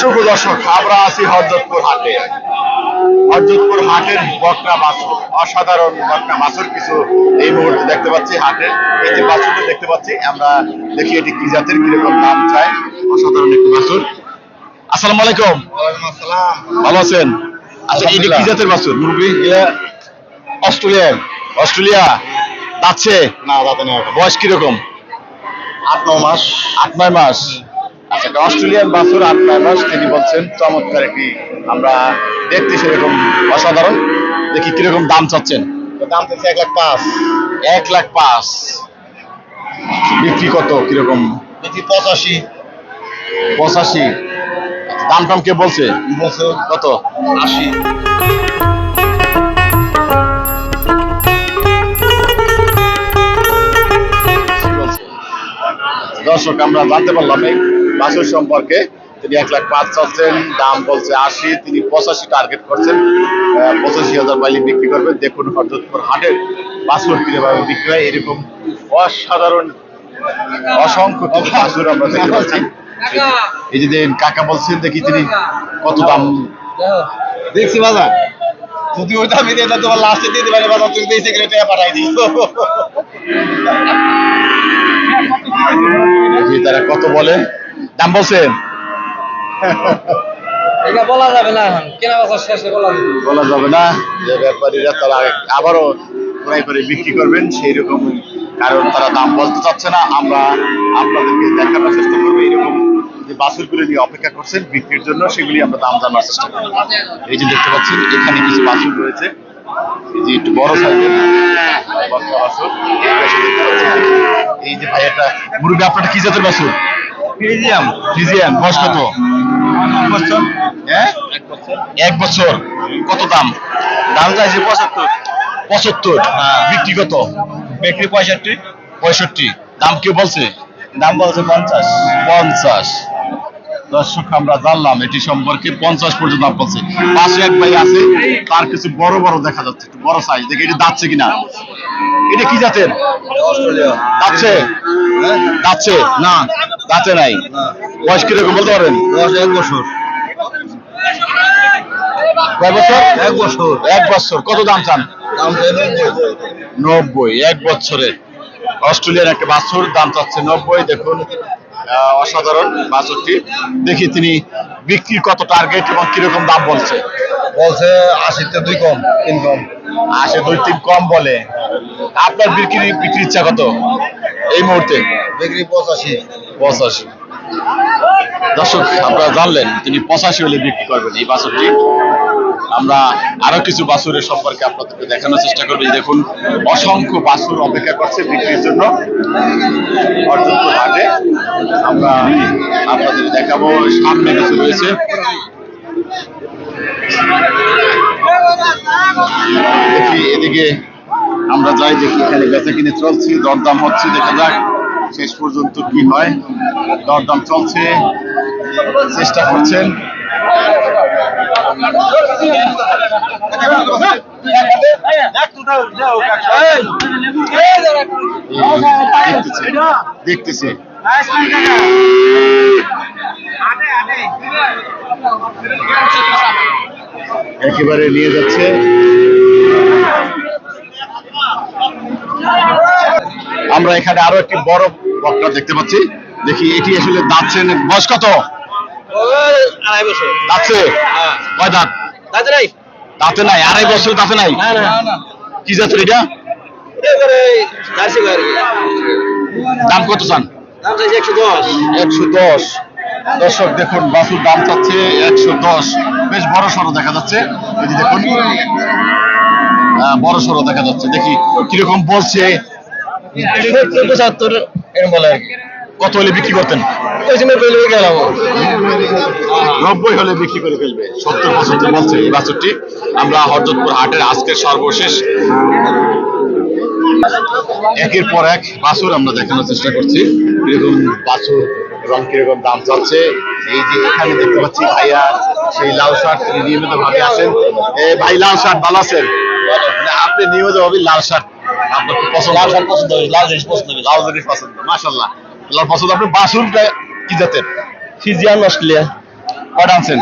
শুভ দর্শক আমরা আছি হরজতপুর হাটে। হরজতপুর হাটের বকনা বাছুর অসাধারণ বকনা বাছুর কিছু এই মুহূর্তে দেখতে পাচ্ছি হাটের এই যে বাছুরটা দেখতে পাচ্ছি আমরা দেখি এটি কি জাতের কীরকম দাম চায়। অসাধারণ একটি বাছুর। আসসালামু আলাইকুম। ভালো আছেন? আচ্ছা এটা কি জাতের বাছুর? মুরগি অস্ট্রেলিয়ান। অস্ট্রেলিয়া? যাচ্ছে না দাদা নেই বয়স কীরকম? আট নয় মাস। আট নয় মাস। আচ্ছা অস্ট্রেলিয়ান বাছুর আট নয় মাস তিনি বলছেন চমৎকার একটি আমরা দেখতে সেরকম অসাধারণ। দেখি কীরকম দাম চাচ্ছেন? তো দাম চাচ্ছে এক লাখ পাঁচ। এক লাখ পাঁচ। বিক্রি কত কীরকম? দেখি পঁচাশি। পঁচাশি। দাম টাম কে বলছে? বলছে কত? আশি? দর্শক আমরা জানতে পারলাম এই বাছুর সম্পর্কে তিনি এক লাখ পাঁচ চাচ্ছেন, দাম বলছে আশি, তিনি পঁচাশি টার্গেট করছেন। পঁচাশি হাজার পাইলে বিক্রি করবেন দেখুন হরজতপুর হাটের বাছুর কীভাবে বিক্রি হয়। এরকম অসাধারণ, অসংখ্য বাছুর আমরা দেখতে পাচ্ছি। এই যে কাকা বলছেন দেখি তিনি কত দাম। দেখছি বাজার। যদি ওই দামে দিয়ে তোমার লাস্টে দিয়ে দিবে। বাজার তুমি দিয়েছে গেলে টাকা পাঠাই দিই। তারা কত বলে? দাম বলছেন এটা বলা যাবে না এখন। কেনা বেচা শেষে বলা যাবে। বলা যাবে না। যে ব্যাপারীরা তারা আবারও ক্রয় করে বিক্রি করবেন সেই রকম কারণ তারা দাম বলতে চাচ্ছে না। আমরা আপনাদেরকে দেখানোর চেষ্টা করব এইরকম যে বাছুরগুলি নিয়ে অপেক্ষা করছেন বিক্রির জন্য সেগুলি আমরা দাম জানার চেষ্টা করব। এই যে দেখতে পাচ্ছেন এখানে কিছু বাছুর রয়েছে। এই যে একটু বড় সাইজের বাছুর। এই যে ভাইয়াটা মুরগি আপনারটা কি জাতের বাছুর? ফ্রিজিয়াম ফিজিয়ান বয়স কত? বছর। হ্যাঁ? এক বছর। এক বছর। কত দাম? দাম চাইছে পঁচাত্তর। পঁচাত্তর। হ্যাঁ। বিক্রি কত? বিক্রি পঁয়ষট্টি। পঁয়ষট্টি। দাম কেউ বলছে? দাম বলছে পঞ্চাশ। পঞ্চাশ। দর্শক আমরা জানলাম এটি সম্পর্কে পঞ্চাশ পর্যন্ত দাম বলছে। পাশে এক ভাই আছে তার কিছু বড় বড় দেখা যাচ্ছে একটু বড় সাইজ দেখে এটি দাচ্ছে কিনা। এটা কি জাতের? আছে দাচ্ছে না যাচ্ছে নাই। বয়স কীরকম বলতে পারেন? বয়স এক বছর। কয় বছর? এক বছর। এক বছর। কত দাম চান? নব্বই। এক বছরের অস্ট্রেলিয়ার একটা বাছুর দাম চাচ্ছে নব্বই। দেখুন অসাধারণ বাছুরটি। দেখি তিনি বিক্রির কত টার্গেট এবং কীরকম দাম বলছে? বলছে আশিতে দুই কম তিন কম। আসে দুই তিন কম বলে। আপনার বিক্রি বিক্রির ইচ্ছা কত? এই মুহূর্তে? বিক্রি পঁচাশি। পঁচাশি। দর্শক আপনারা জানলেন তিনি পঁচাশি হলে বিক্রি করবেন এই বাছুরটি। আমরা আরও কিছু বাছুরের সম্পর্কে আপনাদেরকে দেখানোর চেষ্টা করব। দেখুন, অসংখ্য বাছুর অপেক্ষা করছে বিক্রির জন্য। আমরা আপনাদের দেখাবো, সামনে কিছু রয়েছে। এদিকে আমরা যাই, দেখি এখানে বেচা কিনে চলছে, দরদাম হচ্ছে, দেখা যাক শেষ পর্যন্ত কি হয়। দরদাম চলছে, চেষ্টা করছেন। একেবারে নিয়ে যাচ্ছে। আমরা এখানে আরও একটি বড় বকরা দেখতে পাচ্ছি। দেখি, এটি আসলে দাঁতছেন বয়স কত? আড়াই বছর দাঁতছে হ্যাঁ। কয় দাঁত? দাদা নাই। দাঁতে নাই আড়াই বছর দাঁতে নাই? কি জাতের এটা? দাম কত চান? একশো দশ। দর্শক দেখুন বাসুর দাম চাচ্ছে একশো দশ। বেশ বড় সড়ো দেখা যাচ্ছে। এই যে দেখুন। আহ, বড় সড়ো দেখা যাচ্ছে। দেখি কীরকম বলছে? পঁচাত্তর এরকম বলে আর কি। কত হলে বিক্রি করতেন? ওই গেলাম। নব্বই হলে বিক্রি করে ফেলবে। সত্তর পঁচাত্তর বলছে এই বাছুরটি আমরা হরজতপুর হাটের আজকের সর্বশেষ। একের পর এক বাছুর আমরা দেখানোর চেষ্টা করছি। কীরকম বাছুর রং কীরকম দাম চলছে? এই যে এখানে দেখতে পাচ্ছি ভাইয়া সেই লাল শার্ট তিনি নিয়মিত ভাবে আসেন। এ ভাই লাল শার্ট ভালো আছেন? মানে আপনি নিয়মিত ভাবে লাল শার্ট আপনার পছন্দ। লাল শার্ট পছন্দ লাল জিনিস পছন্দ লাল জিনিস পছন্দ মাশাল্লাহ লাল পছন্দ আপনি বাছুরটা কি জাতের? Friesian Australia. কয়টা আনছেন?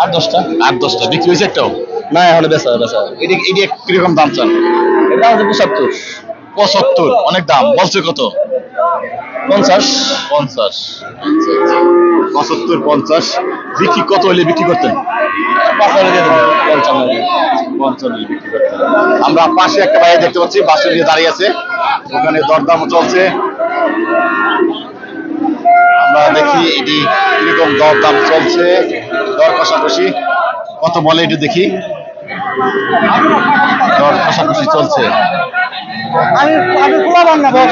আর দশটা। আট দশটা। বিক্রি হয়েছে একটাও? না এখন বেচা বেচা এটি এটি কীরকম দাম চান? এটা হচ্ছে পঁচাত্তর। পঁচাত্তর। অনেক দাম। বলছে কত? পঞ্চাশ। পঞ্চাশ। পঁচাত্তর পঞ্চাশ। বিক্রি কত হলে বিক্রি করতেন? আমরা পাশে একটা ভাই দেখতে পাচ্ছি বাসে নিয়ে দাঁড়িয়ে আছে। ওখানে দরদামও চলছে। আমরা দেখি এটি কীরকম দরদাম চলছে। দর কষাকষি কত বলে এটি দেখি? দর কষাকষি চলছে। আমি আমি খোলা বান্না বস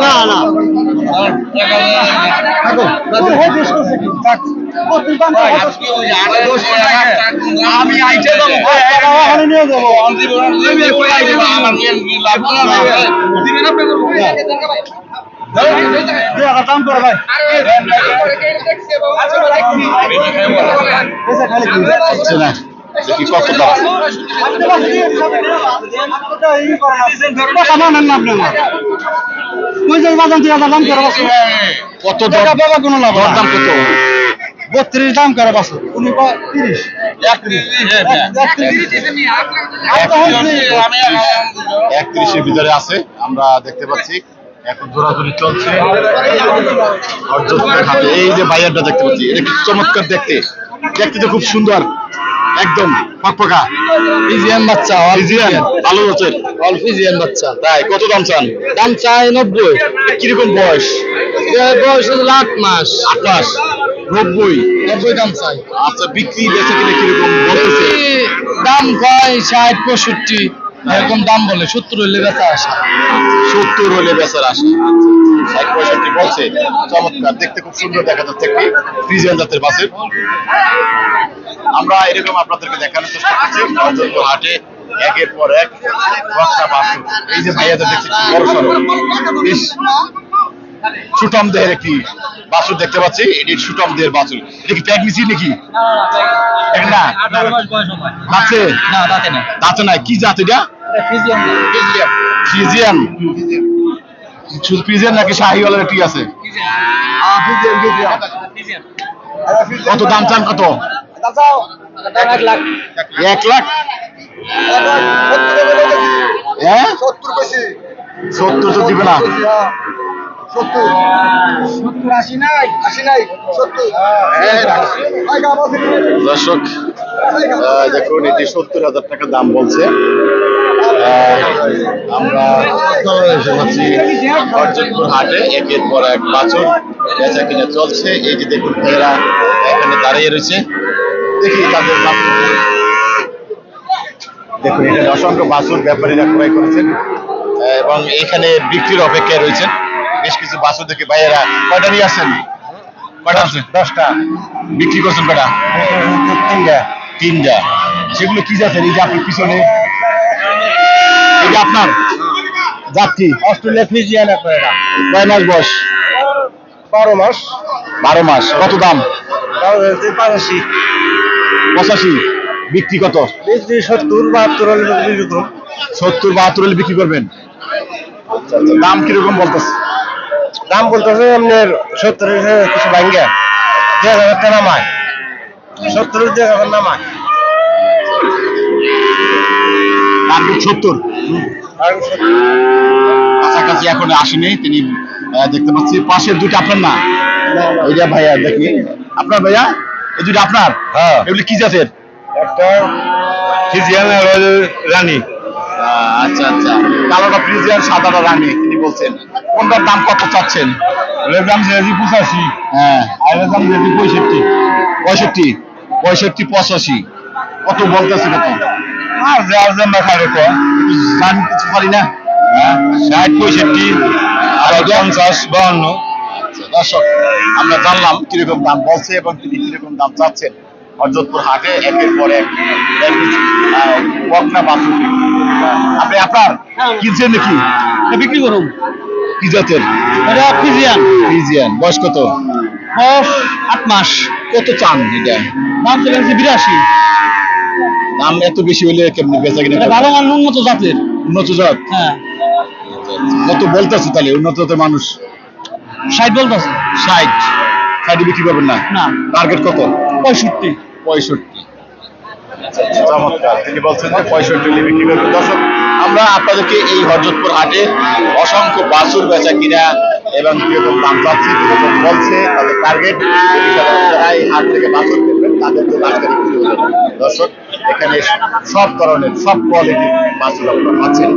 না না। আমি আইতে যাব নিয়ে না দেখি কত দাম কত দর দরদাম কত? বত্রিশ দাম করে বছর উনি তিরিশ। একত্রিশের ভিতরে আছে আমরা দেখতে পাচ্ছি। এখন দৌড়াদৌড়ি চলছে। অর্জনের হাতে এই যে বাইয়ারটা দেখতে পাচ্ছি এটা কি চমৎকার দেখতে। দেখতে তো খুব সুন্দর। একদম ফকফকা ফিজিয়ান বাচ্চা ফিজিয়ান ভালো হচ্ছে অল ফিজিয়ান বাচ্চা। তাই কত দাম চান? দাম চাই নব্বই। কীরকম বয়স? বয়স হলো আট মাস। আট মাস। নব্বই? নব্বই দাম চাই। আচ্ছা বিক্রি বেচা কিনে কীরকম দাম কয়? ষাট পঁয়ষট্টি। এরকম দাম বলে সত্তর হইলে বেচা আসে। সত্তর হলে বেচার আসে। ষাট পঁয়ষট্টি বলছে। চমৎকার দেখতে খুব সুন্দর দেখা যাচ্ছে একটি ফ্রিজিয়ান জাতের বাসের আমরা এরকম আপনাদেরকে দেখানোর চেষ্টা করছি। হাটে একের পর এক বস্তা বাসুর এই যে ভাইয়াদের দেখছি বড় সড়ো বেশ সুটম দেহের একটি বাছুর দেখতে পাচ্ছি। এটি সুটম দেহের বাছুর। এটা কি প্রেগনেন্সি নাকি? না আছে না তাতে না? দাঁতে নাই। কি জাত এটা? ফিজিয়ান শুধু ফ্রিজিয়ান নাকি শাহিওয়ালের একটি আছে? কত দাম চান কত? এক লাখ। এক লাখ? হ্যাঁ? সত্তর সত্তর তো দিবে না। সত্তর। সত্তর আশি নাই? আশি নাই সত্তর। দর্শক দেখুন এটি সত্তর হাজার টাকা দাম বলছে। আমরা এসে পাচ্ছি অর্জনপুর হাটে একের পর এক বাছুর বেচা কিনা চলছে। এই যে দেখুন এরা এখানে দাঁড়িয়ে রয়েছে। দেখি তাদের দেখুন এখানে অসংখ্য বাছুর ব্যাপারীরা ক্রয় করেছেন। এবং এখানে বিক্রির অপেক্ষায় রয়েছেন। বেশ কিছু বাছুর দেখে ভাইয়েরা। কয়টা নিয়ে আসেন কয়টা আছে দশটা। বিক্রি করছেন কয়টা? তিনটা। তিনটা। সেগুলো কি এই যে আপনার পিছনে। এটা আপনার। কি অস্ট্রেলিয়া ফিজিয়ান এটা। কয় মাস বয়স? বারো মাস। বারো মাস। কত দাম? পঁচাশি। পঁচাশি। বিক্রি কত? বিক্রি সত্তর বাহাত্তর সত্তর বাহাত্তর বিক্রি করবেন? আচ্ছা আচ্ছা। দাম কীরকম বলতেছে? দাম বলতেছে আপনার সত্তর কিছু ভাঙ্গে। দেড় হাজার টাকা নামায় সত্তর দেড় হাজার নামায় টার্গেট সত্তর। কাছাকাছি এখন আসেনি তিনি দেখতে পাচ্ছি পাশের দুটো আপনার না? এইটা ভাইয়া দেখি। আপনার ভাইয়া? এই দুটো আপনার? হ্যাঁ। এগুলি কি জাতের? একটা ফিজিয়ান রানী। আচ্ছা আচ্ছা কালোটা ফ্রিজিয়ান সাদাটা রানী তিনি বলছেন কোনটার দাম কত চাচ্ছেন দাম চেয়েছি পঁচাশি হ্যাঁ আর দাম চেয়েছি পঁয়ষট্টি পঁয়ষট্টি পঁয়ষট্টি পঁচাশি কত বলতেছে কত আর যা যেন খাই রেখো জানি কিছু পারি না ষাট পঁয়ষট্টি আর পঞ্চাশ বাহান্ন আচ্ছা, দর্শক আমরা জানলাম কীরকম দাম বলছে এবং তিনি কীরকম দাম চাচ্ছেন অযোধপুর হাটে একের পর এক বকনা বাছুর আপনি আপনার? কিনছেন নাকি? বিক্রি করুন। কি জাতের? এটা ফিজিয়ান। ফ্রিজিয়ান বয়স কত? বয়স আট মাস। কত চান এটা? দাম চলে গেছে বিরাশি। দাম এত বেশি হলে কেমনি বেচা কিনা এটা ভালো মান উন্নত জাতের। উন্নত জাত? হ্যাঁ। কত বলতেছে তাহলে? উন্নত জাতের মানুষ? ষাট বলতেছে। ষাট। ষাটে বিক্রি করবেন না? না। টার্গেট কত? পঁয়ষট্টি। পঁয়ষট্টি। চমৎকার। তিনি বলছেন যে পঁয়ষট্টি হলে বিক্রি করবেন দর্শক, আমরা আপনাদেরকে এই হরজতপুর হাটে অসংখ্য বাছুর বেচা কিনা এবং কীরকম দাম চাচ্ছে, কীরকম বলছে, তাদের টার্গেট যারা এই হাট থেকে বাছুর কিনবেন, তাদের জন্য আজকের দর্শক, এখানে সব ধরনের, সব কোয়ালিটির বাছুর আপনারা পাচ্ছেন।